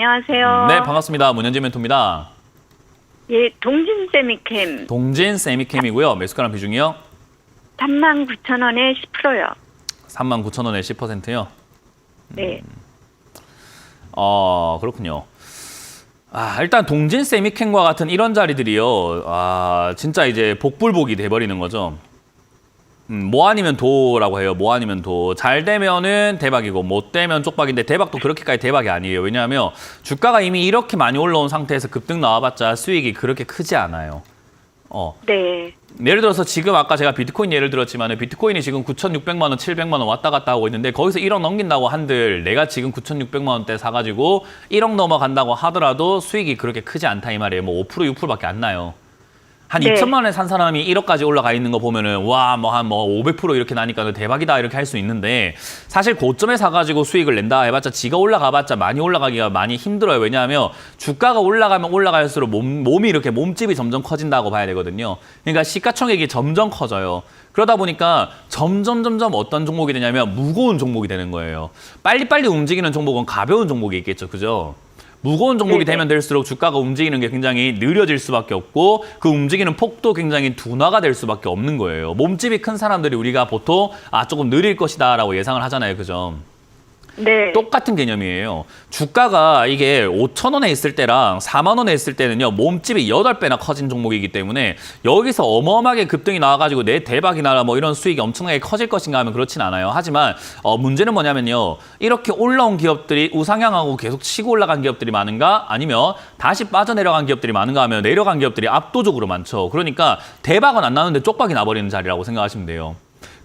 안녕하세요. 네, 반갑습니다. 문현진 멘토입니다. 예, 동진 세미캠 동진 세미캠이고요. 매수가랑 비중이요? 39,000원에 10%요. 39,000원에 10%요. 네. 어, 그렇군요. 아, 일단 동진 세미캠과 같은 이런 자리들이요. 아, 진짜 이제 복불복이 돼 버리는 거죠. 음, 뭐 아니면 도라고 해요. 뭐 아니면 도. 잘 되면은 대박이고 못 되면 쪽박인데 대박도 그렇게까지 대박이 아니에요. 왜냐하면 주가가 이미 이렇게 많이 올라온 상태에서 급등 나와봤자 수익이 그렇게 크지 않아요. 어, 네. 예를 들어서 지금 아까 제가 비트코인 예를 들었지만 비트코인이 지금 9,600만 원, 700만 원 왔다 갔다 하고 있는데 거기서 1억 넘긴다고 한들 내가 지금 9,600만 원대 사가지고 1억 넘어간다고 하더라도 수익이 그렇게 크지 않다 이 말이에요. 뭐 5% 6%밖에 안 나요. 한 네. 2천만 원에 산 사람이 1억까지 올라가 있는 거 보면은 와 뭐 한 뭐 500% 이렇게 나니까 대박이다 이렇게 할 수 있는데 사실 고점에 사가지고 수익을 낸다 해봤자 지가 올라가봤자 많이 올라가기가 많이 힘들어요. 왜냐하면 주가가 올라가면 올라갈수록 몸, 몸이 이렇게 몸집이 점점 커진다고 봐야 되거든요. 그러니까 시가총액이 점점 커져요. 그러다 보니까 점점 점점 어떤 종목이 되냐면 무거운 종목이 되는 거예요. 빨리빨리 움직이는 종목은 가벼운 종목이 있겠죠. 그죠 무거운 종목이 네네. 되면 될수록 주가가 움직이는 게 굉장히 느려질 수밖에 없고 그 움직이는 폭도 굉장히 둔화가 될 수밖에 없는 거예요. 몸집이 큰 사람들이 우리가 보통 아 조금 느릴 것이다라고 예상을 하잖아요. 그죠? 네. 똑같은 개념이에요. 주가가 이게 5천 원에 있을 때랑 4만 원에 있을 때는요. 몸집이 8배나 커진 종목이기 때문에 여기서 어마어마하게 급등이 나와가지고 내 대박이 나라 뭐 이런 수익이 엄청나게 커질 것인가 하면 그렇진 않아요. 하지만 어, 문제는 뭐냐면요. 이렇게 올라온 기업들이 우상향하고 계속 치고 올라간 기업들이 많은가 아니면 다시 빠져내려간 기업들이 많은가 하면 내려간 기업들이 압도적으로 많죠. 그러니까 대박은 안 나는데 쪽박이 나버리는 자리라고 생각하시면 돼요.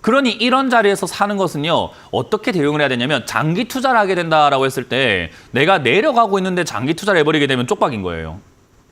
그러니 이런 자리에서 사는 것은요 어떻게 대응을 해야 되냐면 장기 투자를 하게 된다라고 했을 때 내가 내려가고 있는데 장기 투자를 해버리게 되면 쪽박인 거예요.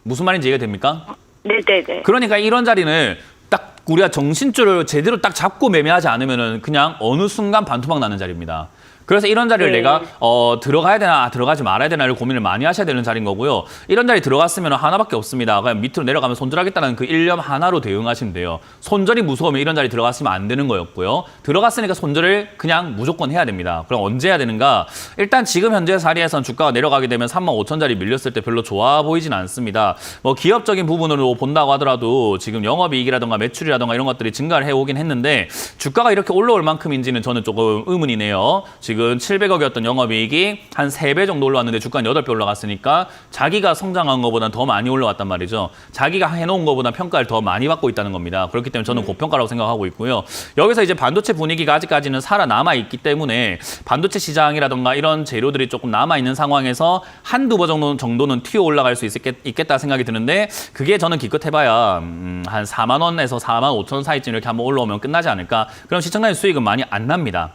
무슨 말인지 이해가 됩니까? 네네네. 그러니까 이런 자리는 딱 우리가 정신줄을 제대로 딱 잡고 매매하지 않으면은 그냥 어느 순간 반토막 나는 자리입니다. 그래서 이런 자리를 네. 내가 어, 들어가야 되나 들어가지 말아야 되나를 고민을 많이 하셔야 되는 자리인 거고요. 이런 자리 들어갔으면 하나밖에 없습니다. 그냥 밑으로 내려가면 손절하겠다는 그 일념 하나로 대응하시면 돼요. 손절이 무서우면 이런 자리 들어갔으면 안 되는 거였고요. 들어갔으니까 손절을 그냥 무조건 해야 됩니다. 그럼 언제 해야 되는가? 일단 지금 현재 자리에선 주가가 내려가게 되면 3만 5천 자리 밀렸을 때 별로 좋아 보이진 않습니다. 뭐 기업적인 부분으로 본다고 하더라도 지금 영업이익이라던가 매출이라던가 이런 것들이 증가를 해오긴 했는데 주가가 이렇게 올라올 만큼인지는 저는 조금 의문이네요. 지금 700억이었던 영업이익이 한 3배 정도 올라왔는데 주가는 8배 올라갔으니까 자기가 성장한 것보다 더 많이 올라왔단 말이죠. 자기가 해놓은 것보다 평가를 더 많이 받고 있다는 겁니다. 그렇기 때문에 저는 고평가라고 생각하고 있고요. 여기서 이제 반도체 분위기가 아직까지는 살아남아 있기 때문에 반도체 시장이라던가 이런 재료들이 조금 남아있는 상황에서 한두 번 정도, 정도는 튀어 올라갈 수 있겠, 있겠다 생각이 드는데 그게 저는 기껏 해봐야 음, 한 4만 원에서 4만 5천 원 사이쯤 이렇게 한번 올라오면 끝나지 않을까. 그럼 시청자의 수익은 많이 안 납니다.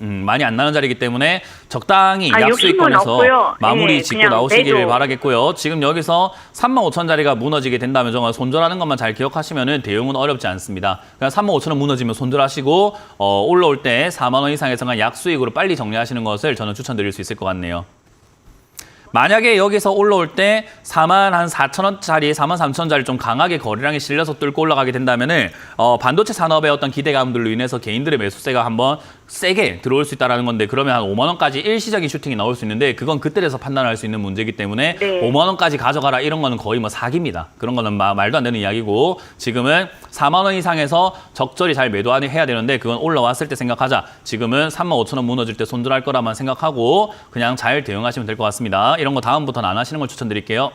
음, 많이 안 나는 자리이기 때문에 적당히 아, 약수익권에서 없고요. 마무리 예, 짓고 그냥 나오시기를 매도. 바라겠고요. 지금 여기서 3만 5천 자리가 무너지게 된다면 정말 손절하는 것만 잘 기억하시면은 대응은 어렵지 않습니다. 그냥 3만 5천 원 무너지면 손절하시고 어, 올라올 때 4만 원 이상에서가 약수익으로 빨리 정리하시는 것을 저는 추천드릴 수 있을 것 같네요. 만약에 여기서 올라올 때 4만 한 4천 원짜리, 4만 3천 원짜리 좀 강하게 거래량이 실려서 뚫고 올라가게 된다면은 어, 반도체 산업의 어떤 기대감들로 인해서 개인들의 매수세가 한번 세게 들어올 수 있다라는 건데 그러면 한 5만 원까지 일시적인 슈팅이 나올 수 있는데 그건 그때 돼서 판단할 수 있는 문제이기 때문에 네. 5만 원까지 가져가라 이런 거는 거의 뭐 사기입니다. 그런 거는 마- 말도 안 되는 이야기고 지금은 4만 원 이상에서 적절히 잘 매도하니 해야 되는데 그건 올라왔을 때 생각하자. 지금은 3만 5천 원 무너질 때 손절할 거라만 생각하고 그냥 잘 대응하시면 될 것 같습니다. 이런 거 다음부터는 안 하시는 걸 추천드릴게요.